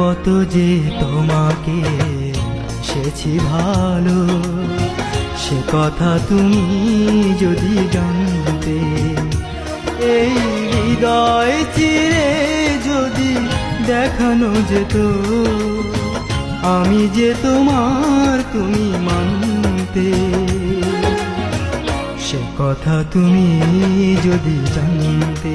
কত যে তোমাকে সেছি ভালো। সে কথা তুমি যদি জানতে, এই হৃদয় চিরে যদি দেখানো যেত, আমি যে তোমার তুমি মানতে। সে কথা তুমি যদি জানতে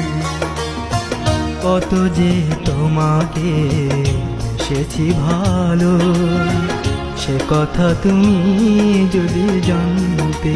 কত যে তোমাকে সেছি ভালো। সে কথা তুমি যদি জানতে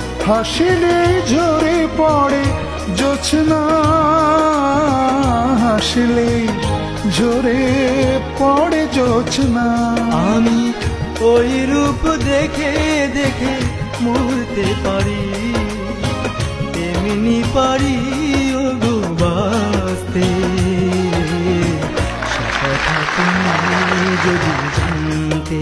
হাসিলে ঝরে পড়ে জোছনা হাসিলে ঝরে পড়ে জোছনা আমি ওই রূপ দেখে দেখে মরতে পারি। এমনি পারি ও গো বাঁচতে যদি জানতে।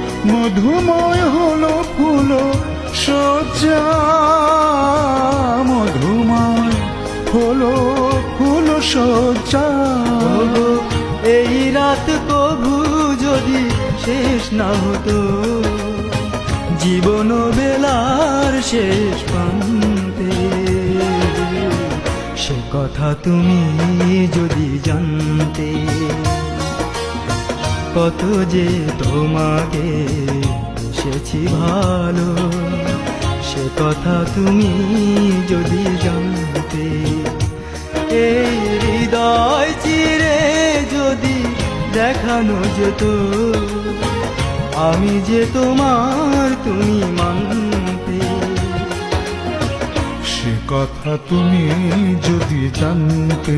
মধুময় হলো ফুলো সজ্জা মধুময় হলো ফুলো সজ্জা এই রাত কভু যদি শেষ না হতো, জীবন বেলার শেষ প্রান্তে। সে কথা তুমি যদি জানতে কত যে তোমাকে এসেছি ভালো, সে কথা তুমি যদি জানতে, এই হৃদয় চিরে যদি দেখানো যেত, আমি যে তোমার তুমি মানতে। সে কথা তুমি যদি জানতে